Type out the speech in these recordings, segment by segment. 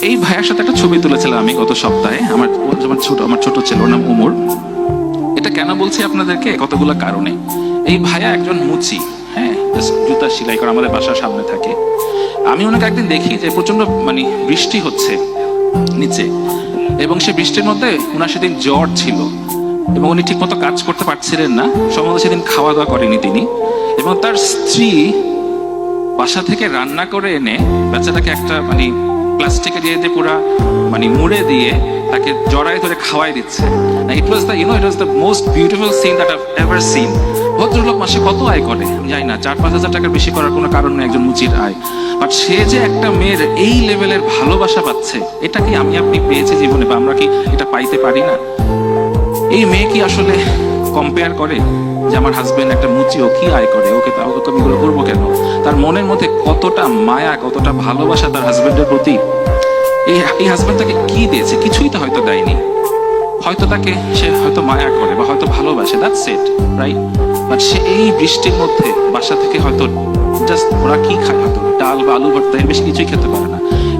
এই ভাইয়ার সাথে একটা ছবি তুলেছিলাম আমি গত সপ্তাহে। আমার যেমন ছোট, আমার ছোট ছেলে, ওর নাম উমর। এটা কেন বলছি আপনাদেরকে? কতগুলো কারণে। এই ভাইয়া একজন মুচি হ্যাঁ? জুতা সেলাই করা আমাদের বাসার সামনে থাকে। আমি ওনাকে একদিন দেখি যে প্রচণ্ড মানে বৃষ্টি হচ্ছে নিচে। এবং সে বৃষ্টির মধ্যে ওনার সেদিন জ্বর ছিল। এবং উনি ঠিকমতো কাজ করতে পারছিলেন না। সম্ভবত সেদিন খাওয়া দাওয়া করেনি তিনি। এবং তার স্ত্রী বাসা থেকে রান্না করে এনে বাচ্চাটাকে একটা মানে প্লাস্টিকের ইয়েতে পুরা মানে মুড়ে দিয়ে তাকে জড়ায় ধরে খাওয়াই দিচ্ছে। It was the you know it was the most beautiful scene that I've ever seen ভদ্রলোক মাসে কত আয় করে? আমি জানি না, চার, পাঁচ হাজার টাকার বেশি করার কোনো কারণ নেই একজন মুচির আয়। বাট সে যে একটা মেয়ের এই লেভেলের ভালোবাসা পাচ্ছে, এটা কি আমি আপনি পেয়েছি জীবনে বা আমরা কি এটা পাইতে পারি না? এই মেয়ে কি আসলে কম্পেয়ার করে যে আমার হাজবেন্ড একটা মুচি, ও কি আয় করে? ওকে তা- ওকে আমি এগুলো করব কেন? মনের মধ্যে কতটা মায়া, কতটা ভালোবাসা তার হাজবেন্ডের প্রতি, এই এই হাজবেন্ড তাকে কি দিয়েছে? কিছুই তো হয়তো দেয়নি। হয়তো তাকে সে হয়তো মায়া করে বা হয়তো ভালোবাসে দ্যাটস ইট রাইট বাট সে এই বৃষ্টির মধ্যে বাসা থেকে হয়তো জাস্ট ওরা কি খায়? হয়তো ডাল বা আলু ভর্তা এর বেশি কিছুই খেতে পারে না।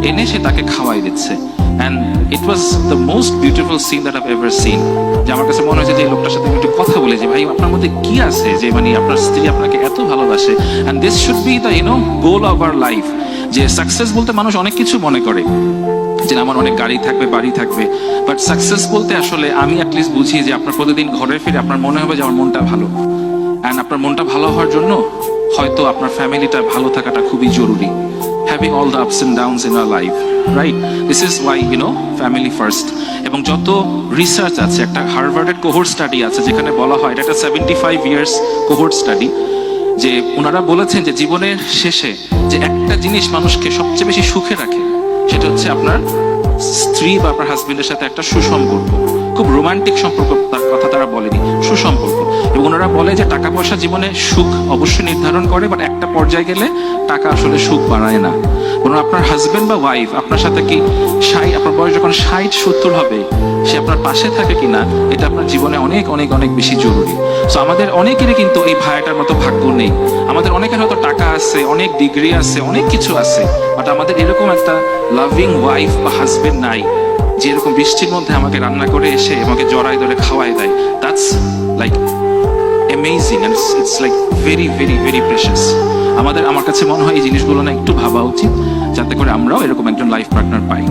এনে সে তাকে খাওয়াই দিচ্ছে। And it was the most beautiful scene that I've ever seen যে আমার কাছে মনে হয়েছে যে লোকটার সাথে আমি একটু কথা বলে, যে ভাই, আপনার মধ্যে কি আছে? যে মানে আপনার স্ত্রী আপনাকে এত ভালোবাসে। And this should be the you know goal of our life যে সাকসেস বলতে মানুষ অনেক কিছু মনে করে। যে আমার অনেক গাড়ি থাকবে, বাড়ি থাকবে। বাট সাকসেস বলতে আসলে আমি অ্যাটলিস্ট বুঝি যে আপনার প্রতিদিন ঘরে ফিরে আপনার মনে হবে যে আমার মনটা ভালো। অ্যান্ড আপনার মনটা ভালো হওয়ার জন্য হয়তো আপনার ফ্যামিলিটা ভালো থাকাটা খুবই জরুরি। Having all the ups and downs in our life right this is why you know family first এবং যত রিসার্চ আছে, একটা হার্ভার্ডের কোহোর্ট স্টাডি আছে, যেখানে বলা হয়, এটা একটা seventy five years cohort study যে ওনারা বলেছেন যে জীবনের শেষে যে একটা জিনিস মানুষকে সবচেয়ে বেশি সুখে রাখে, সেটা হচ্ছে আপনার স্ত্রী বা আপনার হাজবেন্ডের সাথে একটা সুসম্পর্ক। খুব রোমান্টিক সম্পর্ক তার কথা তারা বলেনি, সুসম্পর্ক। ওনারা বলে যে টাকা পয়সা জীবনে সুখ অবশ্যই নির্ধারণ করে বাট একটা পর্যায়ে গেলে টাকা আসলে সুখ বাড়ায় না। বরং আপনার হাজবেন্ড বা ওয়াইফ আপনার সাথে কি ষাট, আপনার বয়স যখন ষাট, সত্তর হবে, সে আপনার পাশে থাকে কিনা, এটা আপনার জীবনে অনেক অনেক অনেক বেশি জরুরি। সো আমাদের অনেকেরই কিন্তু এই ভাইয়াটার মতো ভাগ্য নেই। আমাদের অনেকের হয়তো টাকা আছে, অনেক ডিগ্রি আছে, অনেক কিছু আছে বাট আমাদের এরকম একটা লাভিং ওয়াইফ বা হাজবেন্ড নাই, যে এরকম বৃষ্টির মধ্যে আমাকে রান্না করে এসে আমাকে জড়াই ধরে খাওয়াই দেয়। That's like amazing and it's like very very very precious আমাদের, আমার কাছে মনে হয় এই জিনিসগুলো না একটু ভাবা উচিত, যাতে করে আমরাও এরকম একজন লাইফ পার্টনার পাই।